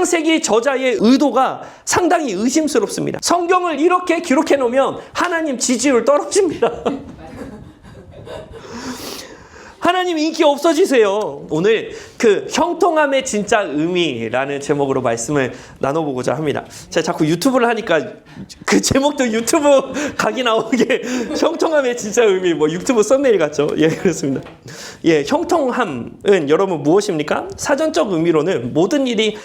창세기 저자의 의도가 상당히 의심스럽습니다. 성경을 이렇게 기록해 놓으면 하나님 지지율 떨어집니다. 하나님 인기 없어지세요. 오늘 그 형통함의 진짜 의미라는 제목으로 말씀을 나눠보고자 합니다. 제가 자꾸 유튜브를 하니까 그 제목도 유튜브 각이 나오게 형통함의 진짜 의미 뭐 유튜브 썸네일 같죠? 예 그렇습니다. 예 형통함은 여러분 무엇입니까? 사전적 의미로는 모든 일이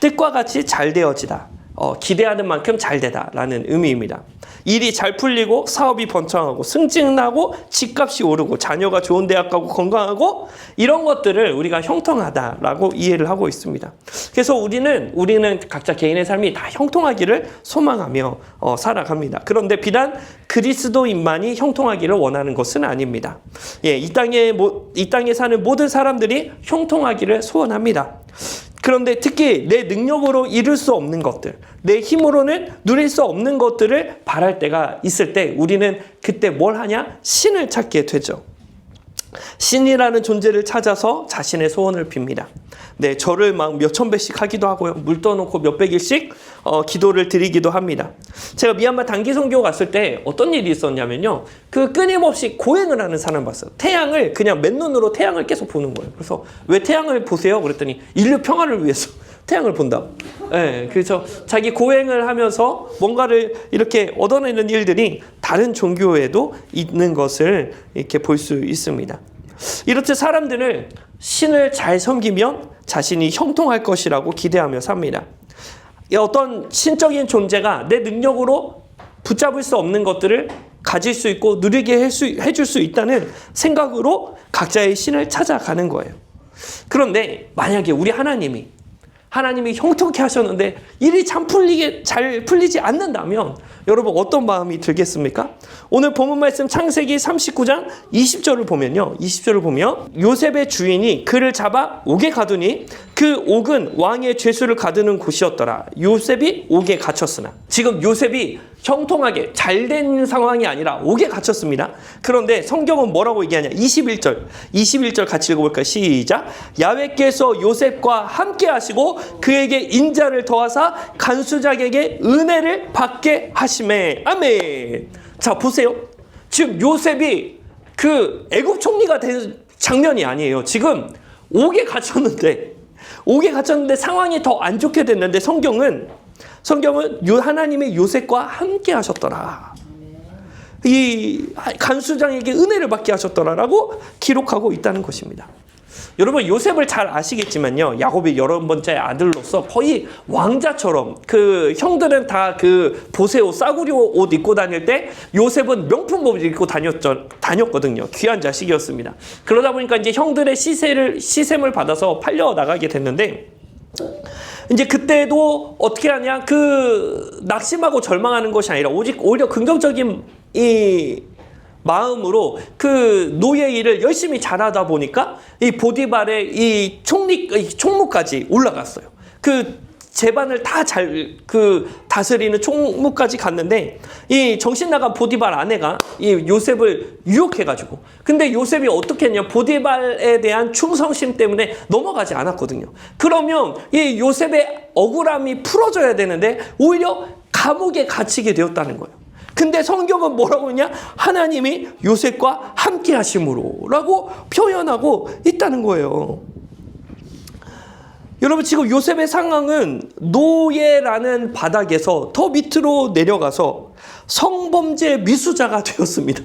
뜻과 같이 잘 되어지다. 어, 기대하는 만큼 잘 되다라는 의미입니다. 일이 잘 풀리고 사업이 번창하고 승진하고 집값이 오르고 자녀가 좋은 대학 가고 건강하고 이런 것들을 우리가 형통하다라고 이해를 하고 있습니다. 그래서 우리는 우리는 각자 개인의 삶이 다 형통하기를 소망하며 어, 살아갑니다. 그런데 비단 그리스도인만이 형통하기를 원하는 것은 아닙니다. 예, 이 땅에 모, 이 땅에 사는 모든 사람들이 형통하기를 소원합니다. 그런데 특히 내 능력으로 이룰 수 없는 것들, 내 힘으로는 누릴 수 없는 것들을 바랄 때가 있을 때 우리는 그때 뭘 하냐? 신을 찾게 되죠. 신이라는 존재를 찾아서 자신의 소원을 빕니다. 네, 저를 막 몇천 배씩 하기도 하고요. 물 떠놓고 몇백 일씩 어, 기도를 드리기도 합니다. 제가 미얀마 단기 선교 갔을 때 어떤 일이 있었냐면요. 그 끊임없이 고행을 하는 사람 봤어요. 태양을 그냥 맨눈으로 태양을 계속 보는 거예요. 그래서 왜 태양을 보세요? 그랬더니 인류 평화를 위해서 태양을 본다. 예, 그래서 자기 고행을 하면서 뭔가를 이렇게 얻어내는 일들이 다른 종교에도 있는 것을 이렇게 볼 수 있습니다. 이렇듯 사람들은 신을 잘 섬기면 자신이 형통할 것이라고 기대하며 삽니다. 이 어떤 신적인 존재가 내 능력으로 붙잡을 수 없는 것들을 가질 수 있고 누리게 해줄 수 있다는 생각으로 각자의 신을 찾아가는 거예요. 그런데 만약에 우리 하나님이 하나님이 형통케 하셨는데 일이 참 풀리게 잘 풀리지 않는다면 여러분 어떤 마음이 들겠습니까? 오늘 본문 말씀 창세기 39장 20절을 보면요. 20절을 보면 요셉의 주인이 그를 잡아 옥에 가두니 그 옥은 왕의 죄수를 가두는 곳이었더라. 요셉이 옥에 갇혔으나 지금 요셉이 형통하게 잘 된 상황이 아니라 옥에 갇혔습니다. 그런데 성경은 뭐라고 얘기하냐? 21절. 21절 같이 읽어볼까요? 시작. 야외께서 요셉과 함께 하시고 그에게 인자를 더하사 간수작에게 은혜를 받게 하심에. 아멘. 자, 보세요. 지금 요셉이 그 애굽 총리가 된 장면이 아니에요. 지금 옥에 갇혔는데 옥에 갇혔는데 상황이 더 안 좋게 됐는데 성경은 성경은 요 하나님의 요셉과 함께 하셨더라. 이 간수장에게 은혜를 받게 하셨더라라고 기록하고 있다는 것입니다. 여러분 요셉을 잘 아시겠지만요. 야곱이 여러 번째 아들로서 거의 왕자처럼 그 형들은 다 그 보세요 싸구려 옷 입고 다닐 때 요셉은 명품 옷 입고 다녔죠 다녔거든요. 귀한 자식이었습니다. 그러다 보니까 이제 형들의 시세를 시샘을 받아서 팔려 나가게 됐는데 이제 그때도 어떻게 하냐 그 낙심하고 절망하는 것이 아니라 오직 오히려 긍정적인 이 마음으로 그 노예 일을 열심히 잘하다 보니까 이 보디발의 이 총리 이 총무까지 올라갔어요. 그 재반을 다 잘 그 다스리는 총무까지 갔는데 이 정신 나간 보디발 아내가 이 요셉을 유혹해가지고 근데 요셉이 어떻게 했냐 보디발에 대한 충성심 때문에 넘어가지 않았거든요. 그러면 이 요셉의 억울함이 풀어져야 되는데 오히려 감옥에 갇히게 되었다는 거예요. 근데 성경은 뭐라고 했냐? 하나님이 요셉과 함께 하심으로라고 표현하고 있다는 거예요. 여러분 지금 요셉의 상황은 노예라는 바닥에서 더 밑으로 내려가서 성범죄 미수자가 되었습니다.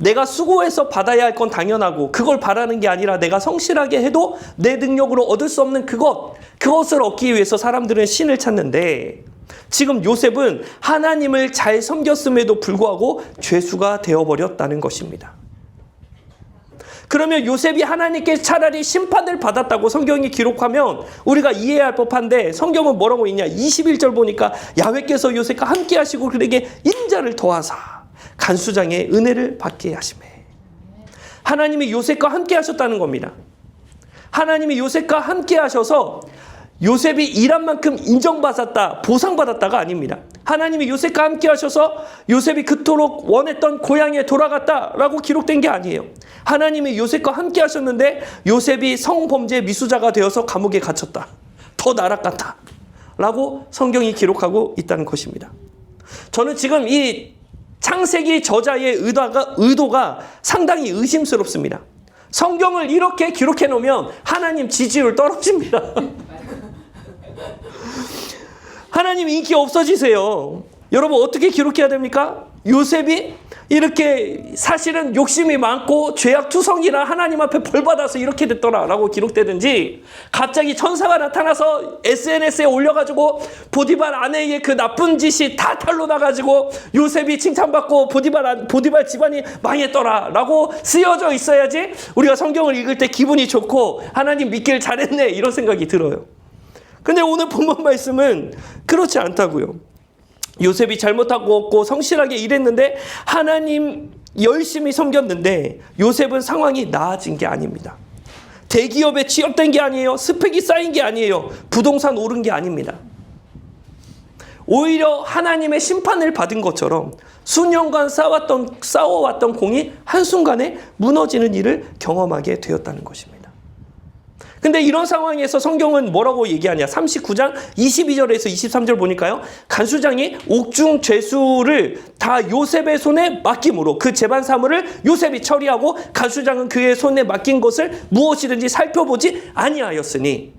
내가 수고해서 받아야 할 건 당연하고 그걸 바라는 게 아니라 내가 성실하게 해도 내 능력으로 얻을 수 없는 그것 그것을 얻기 위해서 사람들은 신을 찾는데 지금 요셉은 하나님을 잘 섬겼음에도 불구하고 죄수가 되어버렸다는 것입니다. 그러면 요셉이 하나님께 차라리 심판을 받았다고 성경이 기록하면 우리가 이해할 법한데 성경은 뭐라고 있냐? 21절 보니까 야훼께서 요셉과 함께 하시고 그에게 인자를 더하사 간수장의 은혜를 받게 하심에 하나님이 요셉과 함께 하셨다는 겁니다. 하나님이 요셉과 함께 하셔서 요셉이 일한 만큼 인정받았다, 보상받았다가 아닙니다. 하나님이 요셉과 함께 하셔서 요셉이 그토록 원했던 고향에 돌아갔다라고 기록된 게 아니에요. 하나님이 요셉과 함께 하셨는데 요셉이 성범죄 미수자가 되어서 감옥에 갇혔다. 더 나락같다. 라고 성경이 기록하고 있다는 것입니다. 저는 지금 이 창세기 저자의 의도가, 의도가 상당히 의심스럽습니다. 성경을 이렇게 기록해 놓으면 하나님 지지율 떨어집니다. 하나님 인기 없어지세요. 여러분 어떻게 기록해야 됩니까? 요셉이 이렇게 사실은 욕심이 많고 죄악 투성이라 하나님 앞에 벌 받아서 이렇게 됐더라라고 기록되든지 갑자기 천사가 나타나서 SNS에 올려가지고 보디발 아내의 그 나쁜 짓이 다 탈로 나가지고 요셉이 칭찬받고 보디발 안- 보디발 집안이 망했더라라고 쓰여져 있어야지 우리가 성경을 읽을 때 기분이 좋고 하나님 믿길 잘했네 이런 생각이 들어요. 근데 오늘 본문 말씀은 그렇지 않다고요. 요셉이 잘못하고 없고 성실하게 일했는데 하나님 열심히 섬겼는데 요셉은 상황이 나아진 게 아닙니다. 대기업에 취업된 게 아니에요. 스펙이 쌓인 게 아니에요. 부동산 오른 게 아닙니다. 오히려 하나님의 심판을 받은 것처럼 수년간 쌓았던, 쌓아왔던 공이 한순간에 무너지는 일을 경험하게 되었다는 것입니다. 근데 이런 상황에서 성경은 뭐라고 얘기하냐? 39장 22절에서 23절 보니까요. 간수장이 옥중 죄수를 다 요셉의 손에 맡김으로 그 재반 사물을 요셉이 처리하고 간수장은 그의 손에 맡긴 것을 무엇이든지 살펴보지 아니하였으니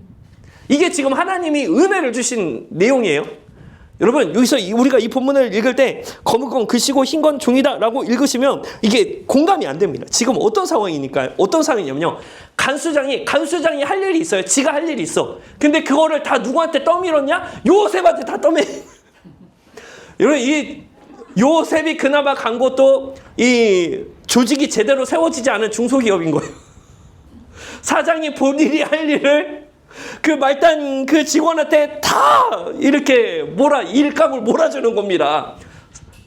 이게 지금 하나님이 은혜를 주신 내용이에요. 여러분 여기서 이- 우리가 이 본문을 읽을 때 검은 건 글씨고 흰 건 종이다라고 읽으시면 이게 공감이 안 됩니다. 지금 어떤 상황이니까 어떤 상황이냐면요. 간수장이 간수장이 할 일이 있어요. 지가 할 일이 있어. 근데 그거를 다 누구한테 떠밀었냐? 요셉한테 다 떠밀. 여러분 이 요셉이 그나마 간 것도 이 조직이 제대로 세워지지 않은 중소기업인 거예요. 사장이 본인이 할 일을 그 말단 그 직원한테 다 이렇게 몰아 일감을 몰아주는 겁니다.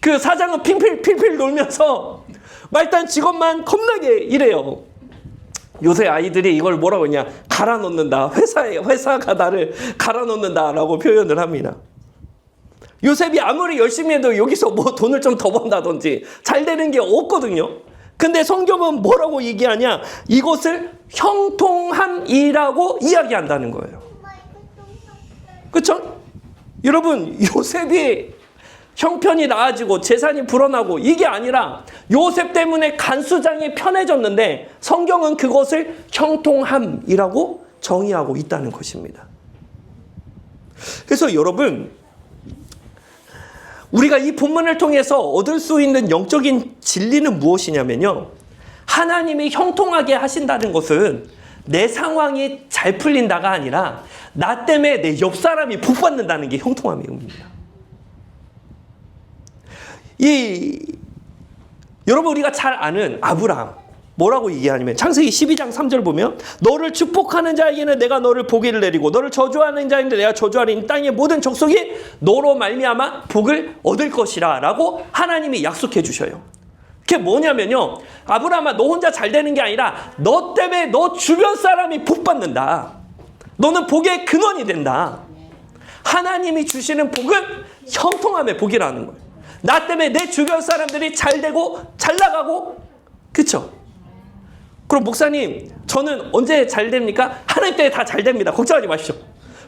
그 사장은 핑필 필필 놀면서 말단 직원만 겁나게 일해요. 요새 아이들이 이걸 뭐라고 했냐 갈아 넣는다 회사에 회사가 나를 갈아 넣는다라고 표현을 합니다. 요셉이 아무리 열심히 해도 여기서 뭐 돈을 좀 더 번다든지 잘 되는 게 없거든요. 근데 성경은 뭐라고 얘기하냐? 이것을 형통함이라고 이야기한다는 거예요. 그렇죠? 여러분 요셉이 형편이 나아지고 재산이 불어나고 이게 아니라 요셉 때문에 간수장이 편해졌는데 성경은 그것을 형통함이라고 정의하고 있다는 것입니다. 그래서 여러분 우리가 이 본문을 통해서 얻을 수 있는 영적인 진리는 무엇이냐면요. 하나님이 형통하게 하신다는 것은 내 상황이 잘 풀린다가 아니라 나 때문에 내 옆 사람이 복 받는다는 게 형통함의 의미입니다. 이 여러분 우리가 잘 아는 아브라함 뭐라고 얘기하냐면 창세기 12장 3절 보면 너를 축복하는 자에게는 내가 너를 복을 내리고 너를 저주하는 자에게 내가 저주하리니 땅의 모든 족속이 너로 말미암아 복을 얻을 것이라라고 하나님이 약속해 주셔요. 그게 뭐냐면요. 아브라함아 너 혼자 잘 되는 게 아니라 너 때문에 너 주변 사람이 복 받는다. 너는 복의 근원이 된다. 하나님이 주시는 복은 형통함의 복이라는 거예요. 나 때문에 내 주변 사람들이 잘 되고 잘 나가고 그쵸? 그럼 목사님 저는 언제 잘 됩니까? 하나님 때문에 다 잘 됩니다. 걱정하지 마십시오.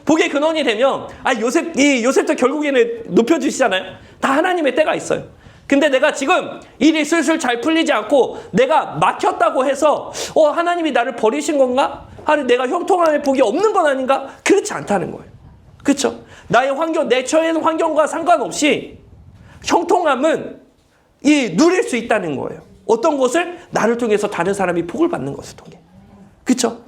복의 근원이 되면 아 요셉 이 요셉도 결국에는 높여 주시잖아요. 다 하나님의 때가 있어요. 근데 내가 지금 일이 슬슬 잘 풀리지 않고 내가 막혔다고 해서 어 하나님이 나를 버리신 건가? 아니 내가 형통함의 복이 없는 건 아닌가? 그렇지 않다는 거예요. 그렇죠? 나의 환경, 내 처해 환경과 상관없이 형통함은 이 누릴 수 있다는 거예요. 어떤 것을 나를 통해서 다른 사람이 복을 받는 것을 통해. 그렇죠?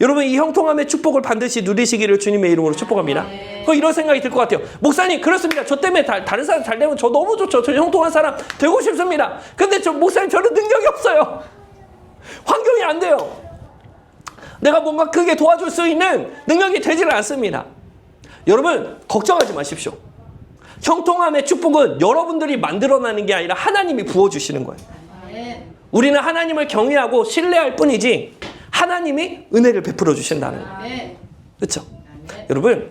여러분 이 형통함의 축복을 반드시 누리시기를 주님의 이름으로 축복합니다. 그 이런 생각이 들 것 같아요. 목사님 그렇습니다. 저 때문에 다, 다른 사람 잘 되면 저 너무 좋죠. 저 형통한 사람 되고 싶습니다. 근데 저 목사님 저는 능력이 없어요. 환경이 안 돼요. 내가 뭔가 크게 도와줄 수 있는 능력이 되지를 않습니다. 여러분 걱정하지 마십시오. 형통함의 축복은 여러분들이 만들어내는 게 아니라 하나님이 부어주시는 거예요. 우리는 하나님을 경외하고 신뢰할 뿐이지 하나님이 은혜를 베풀어 주신다는 거예요. 그렇죠? 여러분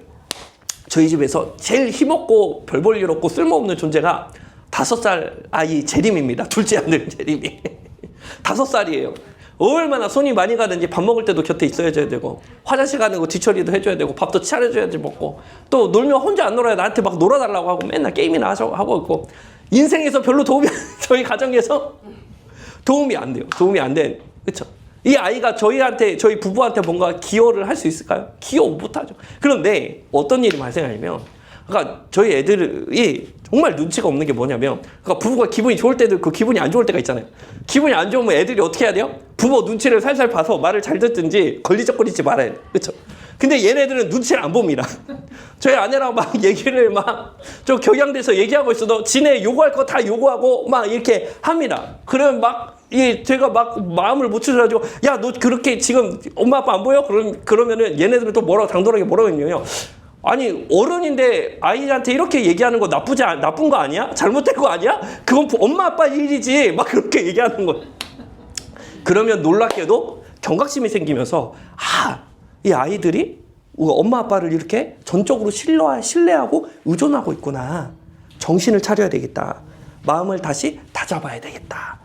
저희 집에서 제일 힘없고 별 볼 일 없고 쓸모없는 존재가 다섯 살 아이 재림입니다. 둘째 아들 재림이. 다섯 살이에요. 얼마나 손이 많이 가는지 밥 먹을 때도 곁에 있어야줘야 되고 화장실 가는 거 뒤처리도 해줘야 되고 밥도 차려줘야지 먹고 또 놀면 혼자 안 놀아야 나한테 막 놀아달라고 하고 맨날 게임이나 하고 있고 인생에서 별로 도움이 저희 가정에서 도움이 안 돼요. 도움이 안 돼. 그렇죠? 이 아이가 저희한테 저희 부부한테 뭔가 기여를 할 수 있을까요? 기여 못하죠. 그런데 어떤 일이 발생하냐면 그러니까 저희 애들이 정말 눈치가 없는 게 뭐냐면 그러니까 부부가 기분이 좋을 때도 그 기분이 안 좋을 때가 있잖아요. 기분이 안 좋으면 애들이 어떻게 해야 돼요? 부모 눈치를 살살 봐서 말을 잘 듣든지 걸리적거리지 말아야 돼요. 그렇죠? 근데 얘네들은 눈치를 안 봅니다. 저희 아내랑 막 얘기를 막좀 격양돼서 얘기하고 있어도 지네 요구할 거 다 요구하고 막 이렇게 합니다. 그러면 막 이 제가 막 마음을 못 추스러가지고 야 너 그렇게 지금 엄마 아빠 안 보여? 그럼 그러면은 얘네들은 또 뭐라고 당돌하게 뭐라고 했냐면 아니 어른인데 아이한테 이렇게 얘기하는 거 나쁘지 않- 나쁜 거 아니야? 잘못된 거 아니야? 그건 엄마 아빠 일이지 막 그렇게 얘기하는 거예요. 그러면 놀랍게도 경각심이 생기면서 아, 이 아이들이 엄마 아빠를 이렇게 전적으로 신뢰, 신뢰하고 의존하고 있구나. 정신을 차려야 되겠다. 마음을 다시 다잡아야 되겠다.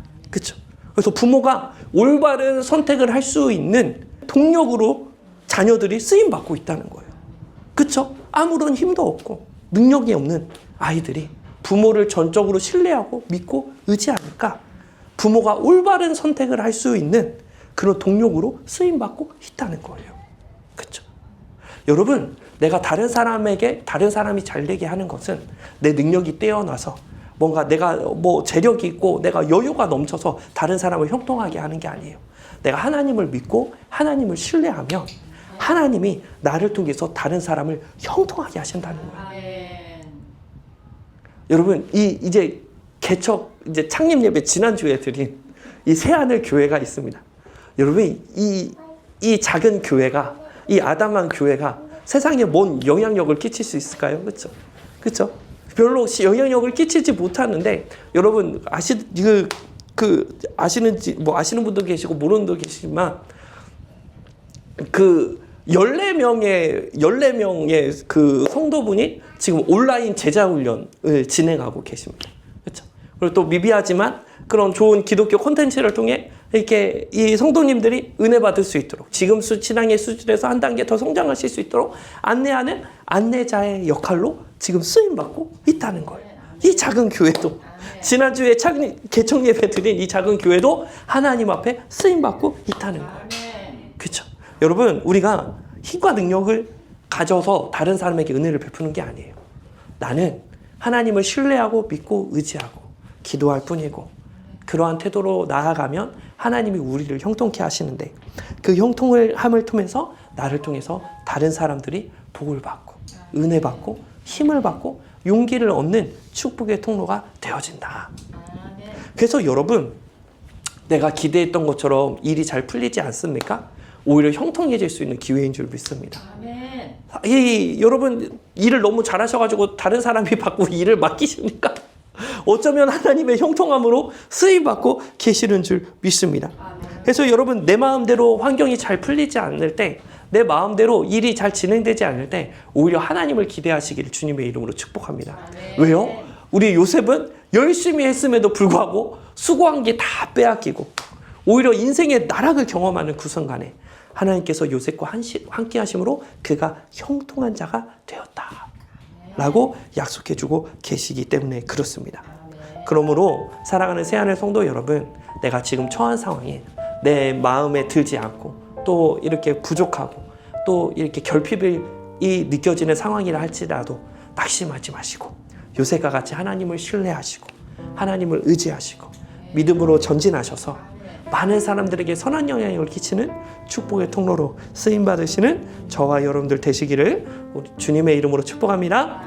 그래서 부모가 올바른 선택을 할 수 있는 동력으로 자녀들이 쓰임 받고 있다는 거예요. 그쵸? 아무런 힘도 없고 능력이 없는 아이들이 부모를 전적으로 신뢰하고 믿고 의지하니까 부모가 올바른 선택을 할 수 있는 그런 동력으로 쓰임 받고 있다는 거예요. 그쵸? 여러분, 내가 다른 사람에게 다른 사람이 잘 되게 하는 것은 내 능력이 뛰어나서 뭔가 내가 뭐 재력이 있고 내가 여유가 넘쳐서 다른 사람을 형통하게 하는 게 아니에요. 내가 하나님을 믿고 하나님을 신뢰하면 하나님이 나를 통해서 다른 사람을 형통하게 하신다는 거예요. 여러분 이 이제 개척 이제 창립 예배 지난 주에 드린 이 새하늘 교회가 있습니다. 여러분 이 이 작은 교회가 이 아담한 교회가 세상에 뭔 영향력을 끼칠 수 있을까요? 그렇죠? 그렇죠? 별로 시- 영향력을 끼치지 못하는데 여러분 아시 그, 그 아시는지 뭐 아시는 분도 계시고 모르는 분도 계시지만 그 14명의 14명의 그 성도분이 지금 온라인 제자 훈련을 진행하고 계십니다. 그렇죠? 그리고 또 미비하지만 그런 좋은 기독교 콘텐츠를 통해 이렇게 이 성도님들이 은혜 받을 수 있도록 지금 수 신앙의 수준에서 한 단계 더 성장하실 수 있도록 안내하는 안내자의 역할로 지금 쓰임 받고 있다는 거예요. 이 작은 교회도 지난주에 창 개척 예배 드린 이 작은 교회도 하나님 앞에 쓰임 받고 있다는 거예요. 그렇죠. 여러분 우리가 힘과 능력을 가져서 다른 사람에게 은혜를 베푸는 게 아니에요. 나는 하나님을 신뢰하고 믿고 의지하고 기도할 뿐이고 그러한 태도로 나아가면 하나님이 우리를 형통케 하시는데 그 형통을 함을 통해서 나를 통해서 다른 사람들이 복을 받고 은혜 받고 힘을 받고 용기를 얻는 축복의 통로가 되어진다. 아멘. 그래서 여러분 내가 기대했던 것처럼 일이 잘 풀리지 않습니까? 오히려 형통해질 수 있는 기회인 줄 믿습니다. 아멘. 이 여러분 일을 너무 잘하셔가지고 다른 사람이 받고 일을 맡기십니까? 어쩌면 하나님의 형통함으로 쓰임 받고 계시는 줄 믿습니다. 아멘. 그래서 여러분 내 마음대로 환경이 잘 풀리지 않을 때, 내 마음대로 일이 잘 진행되지 않을 때 오히려 하나님을 기대하시기를 주님의 이름으로 축복합니다. 아멘. 왜요? 우리 요셉은 열심히 했음에도 불구하고 수고한 게 다 빼앗기고 오히려 인생의 나락을 경험하는 그 순간에 하나님께서 요셉과 함께 하심으로 그가 형통한 자가 되었다. 라고 약속해 주고 계시기 때문에 그렇습니다. 그러므로 사랑하는 새하늘 성도 여러분, 내가 지금 처한 상황에 내 마음에 들지 않고 또 이렇게 부족하고 또 이렇게 결핍이 느껴지는 상황이라 할지라도 낙심하지 마시고 요새가 같이 하나님을 신뢰하시고 하나님을 의지하시고 믿음으로 전진하셔서 많은 사람들에게 선한 영향을 끼치는 축복의 통로로 쓰임 받으시는 저와 여러분들 되시기를 주님의 이름으로 축복합니다.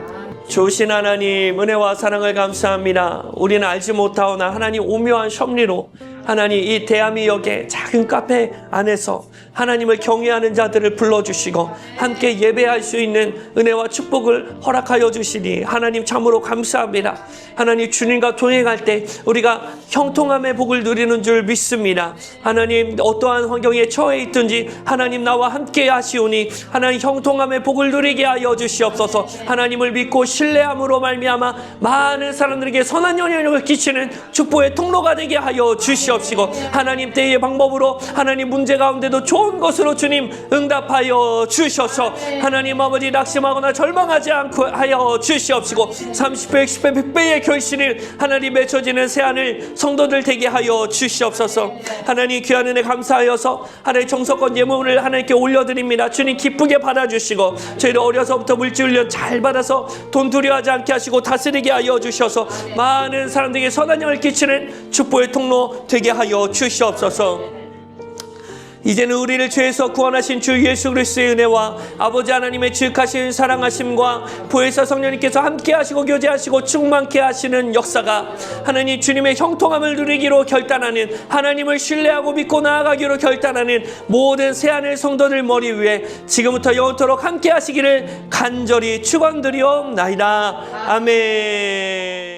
좋으신 하나님 은혜와 사랑을 감사합니다. 우리는 알지 못하오나 하나님 오묘한 섭리로 하나님 이 대한민국의 작은 카페 안에서 하나님을 경외하는 자들을 불러주시고 함께 예배할 수 있는 은혜와 축복을 허락하여 주시니 하나님 참으로 감사합니다. 하나님 주님과 동행할 때 우리가 형통함의 복을 누리는 줄 믿습니다. 하나님 어떠한 환경에 처해 있든지 하나님 나와 함께 하시오니 하나님 형통함의 복을 누리게 하여 주시옵소서. 하나님을 믿고 신뢰함으로 말미암아 많은 사람들에게 선한 영향력을 끼치는 축복의 통로가 되게 하여 주시옵 시고 하나님 때의 방법으로 하나님 문제 가운데도 좋은 것으로 주님 응답하여 주셔서. 하나님 아버지 낙심하거나 절망하지 않고 하여 주시옵시고 30배, 60배, 100배의 결실을 하나님 맺혀지는 새하늘 성도들 되게 하여 주시옵소서. 하나님 귀한 은혜 감사하여서 하나님 정석권 예물을 하나님께 올려드립니다. 주님 기쁘게 받아주시고 저희를 어려서부터 물질훈련 잘 받아서 돈 두려워하지 않게 하시고 다스리게 하여 주셔서. 많은 사람들에게 선한 영을 끼치는 축복의 통로 되게 하여 주시옵소서 이제는 우리를 죄에서 구원하신 주 예수 그리스도의 은혜와 아버지 하나님의 지극하신 사랑하심과 보혜사 성령님께서 함께하시고 교제하시고 충만케 하시는 역사가 하나님 주님의 형통함을 누리기로 결단하는 하나님을 신뢰하고 믿고 나아가기로 결단하는 모든 새하늘 성도들 머리 위에 지금부터 영원토록 함께하시기를 간절히 축원드리옵나이다 아멘.